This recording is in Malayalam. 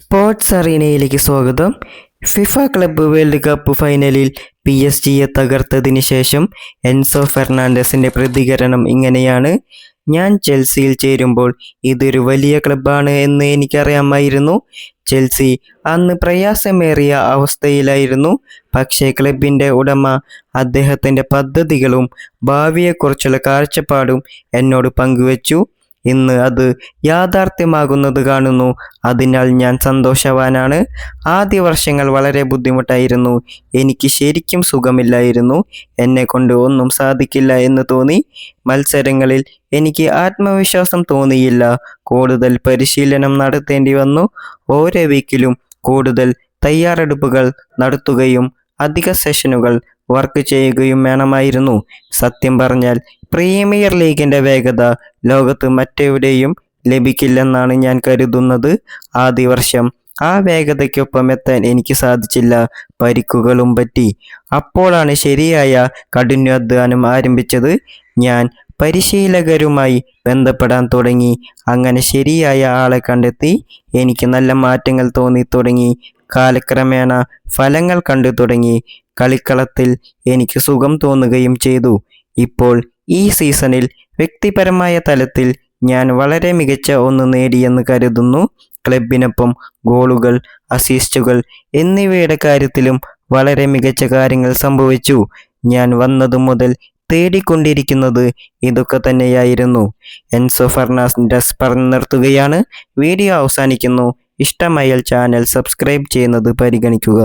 സ്പോർട്സ് അറീനയിലേക്ക് സ്വാഗതം. ഫിഫ ക്ലബ്ബ് വേൾഡ് കപ്പ് ഫൈനലിൽ പി എസ് ജിയെ തകർത്തതിന് ശേഷം എൻസോ ഫെർണാണ്ടസിന്റെ പ്രതികരണം ഇങ്ങനെയാണ്. ഞാൻ ചെൽസിയിൽ ചേരുമ്പോൾ ഇതൊരു വലിയ ക്ലബ്ബാണ് എന്ന് എനിക്കറിയാമായിരുന്നു. ചെൽസി അന്ന് പ്രയാസമേറിയ അവസ്ഥയിലായിരുന്നു. പക്ഷേ ക്ലബിന്റെ ഉടമ അദ്ദേഹത്തിന്റെ പദ്ധതികളും ഭാവിയെക്കുറിച്ചുള്ള കാഴ്ചപ്പാടും എന്നോട് പങ്കുവച്ചു. ഇന്ന് അത് യാഥാർത്ഥ്യമാകുന്നത് കാണുന്നു. അതിനാൽ ഞാൻ സന്തോഷവാനാണ്. ആദ്യ വർഷങ്ങൾ വളരെ ബുദ്ധിമുട്ടായിരുന്നു. എനിക്ക് ശരിക്കും സുഖമില്ലായിരുന്നു. എന്നെ കൊണ്ട് ഒന്നും സാധിക്കില്ല എന്ന് തോന്നി. മത്സരങ്ങളിൽ എനിക്ക് ആത്മവിശ്വാസം തോന്നിയില്ല. കൂടുതൽ പരിശീലനം നടത്തേണ്ടി വന്നു. ഓരോ വീക്കിലും കൂടുതൽ തയ്യാറെടുപ്പുകൾ നടത്തുകയും അധിക സെഷനുകൾ വർക്ക് ചെയ്യുകയും വേണമായിരുന്നു. സത്യം പറഞ്ഞാൽ പ്രീമിയർ ലീഗിന്റെ വേഗത ലോകത്ത് മറ്റെവിടെയും ലഭിക്കില്ലെന്നാണ് ഞാൻ കരുതുന്നത്. ആദ്യ വർഷം ആ വേഗതയ്ക്കൊപ്പം എത്താൻ എനിക്ക് സാധിച്ചില്ല. പരിക്കുകളും പറ്റി. അപ്പോഴാണ് ശരിയായ കഠിനാധ്വാനം ആരംഭിച്ചത്. ഞാൻ പരിശീലകരുമായി ബന്ധപ്പെടാൻ തുടങ്ങി. അങ്ങനെ ശരിയായ ആളെ കണ്ടെത്തി. എനിക്ക് നല്ല മാറ്റങ്ങൾ തോന്നി തുടങ്ങി. കാലക്രമേണ ഫലങ്ങൾ കണ്ടു തുടങ്ങി. കളിക്കളത്തിൽ എനിക്ക് സുഖം തോന്നുകയും ചെയ്തു. ഇപ്പോൾ ഈ സീസണിൽ വ്യക്തിപരമായ തലത്തിൽ ഞാൻ വളരെ മികച്ച ഒന്ന് നേടിയെന്ന് കരുതുന്നു. ക്ലബിനൊപ്പം ഗോളുകൾ അസിസ്റ്റുകൾ എന്നിവയുടെ കാര്യത്തിലും വളരെ മികച്ച കാര്യങ്ങൾ സംഭവിച്ചു. ഞാൻ വന്നതു മുതൽ തേടിക്കൊണ്ടിരിക്കുന്നത് ഇതൊക്കെ തന്നെയായിരുന്നു. എൻസോ ഫെർണാണ്ടസ് പറഞ്ഞു നിർത്തുകയാണ്. വീഡിയോ അവസാനിക്കുന്നു. ഇഷ്ടമായാൽ ചാനൽ സബ്സ്ക്രൈബ് ചെയ്യുന്നത് പരിഗണിക്കുക.